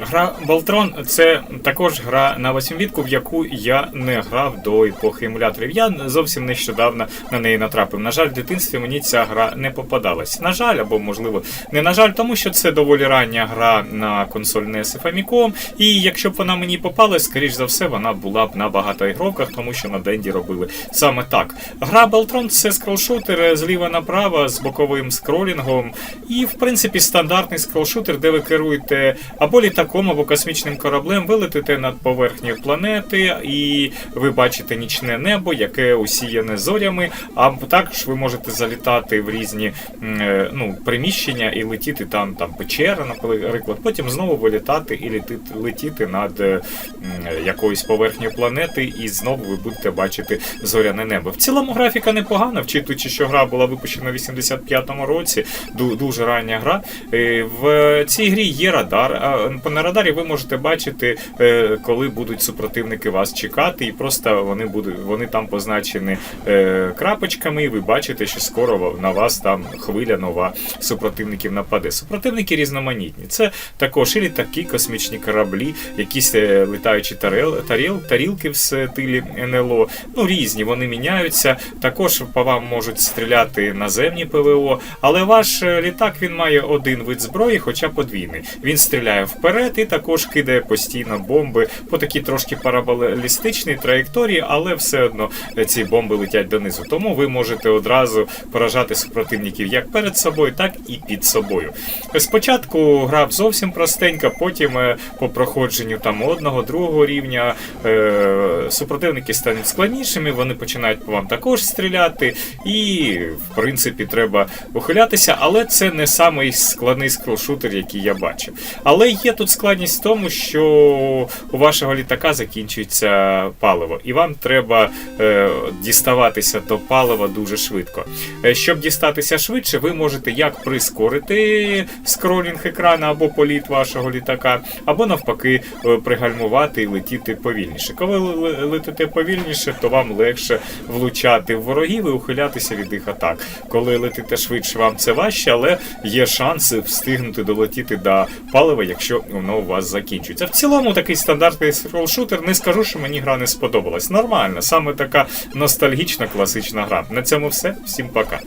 Гра Болтрон це також гра на восьмівітку, в яку я не грав до епохи емуляторів. Я зовсім нещодавно на неї натрапив. На жаль, в дитинстві мені ця гра не попадалась. На жаль, або можливо не на жаль, тому що це доволі рання гра на консоль NES і Famicom. І якщо б вона мені попалась, скоріш за все, вона була б на багатоігровках, тому що на Денді робили саме так. Гра Болтрон це скролшутер зліва направо з боковим скролінгом. І, в принципі, стандартний скролшутер, де ви керуєте або літаком, або космічним кораблем, ви летите над поверхнею планети, і ви бачите нічне небо, яке усіяне зорями. А також ви можете залітати в різні е, ну, приміщення і летіти там, там печера, наприклад. Потім знову вилітати і летіти, летіти над е, якоюсь поверхнею планети, і знову ви будете бачити зоряне небо. В цілому графіка непогана, вчитуючи, що гра була випущена в 85-му році, дуже рання гра. Е, В цій грі є радар. На радарі ви можете бачити, е, коли будуть супротивники вас чекати, і просто вони будуть вони там позначені е, крапочками, і ви бачите, що скоро на вас там хвиля нова супротивників нападе. Супротивники різноманітні. Це також і літаки, космічні кораблі, якісь е, літаючі тарел, таріл, тарілки в стилі НЛО. Ну різні, вони міняються. Також по вам можуть стріляти наземні ПВО, але ваш літак він має один вид зброї, хоча подвійний. Він стріляє вперед і також кидає постійно бомби по такій трошки параболістичній траєкторії, але все одно е, ці бомби летять донизу. Тому ви можете одразу поражати супротивників як перед собою, так і під собою. Спочатку гра зовсім простенька, потім е, по проходженню там одного, другого рівня е, супротивники стануть складнішими, вони починають по вам також стріляти, і в принципі треба ухилятися, але це не самий складний скролшутер, який я бачив. Але є тут складність в тому, що у вашого літака закінчується паливо, і вам треба е, діставатися до палива дуже швидко. Е, Щоб дістатися швидше, ви можете як прискорити скролінг екрану або політ вашого літака, або навпаки е, пригальмувати і летіти повільніше. Коли летите повільніше, то вам легше влучати в ворогів і ухилятися від їх атак. Коли летите швидше, вам це важче, але є шанси встигнути долетіти до палива, якщо воно у вас закінчується. В цілому такий стандартний скролл-шутер. Не скажу, що мені гра не сподобалась. Нормально, саме така ностальгічна класична гра. На цьому все. Всім пока.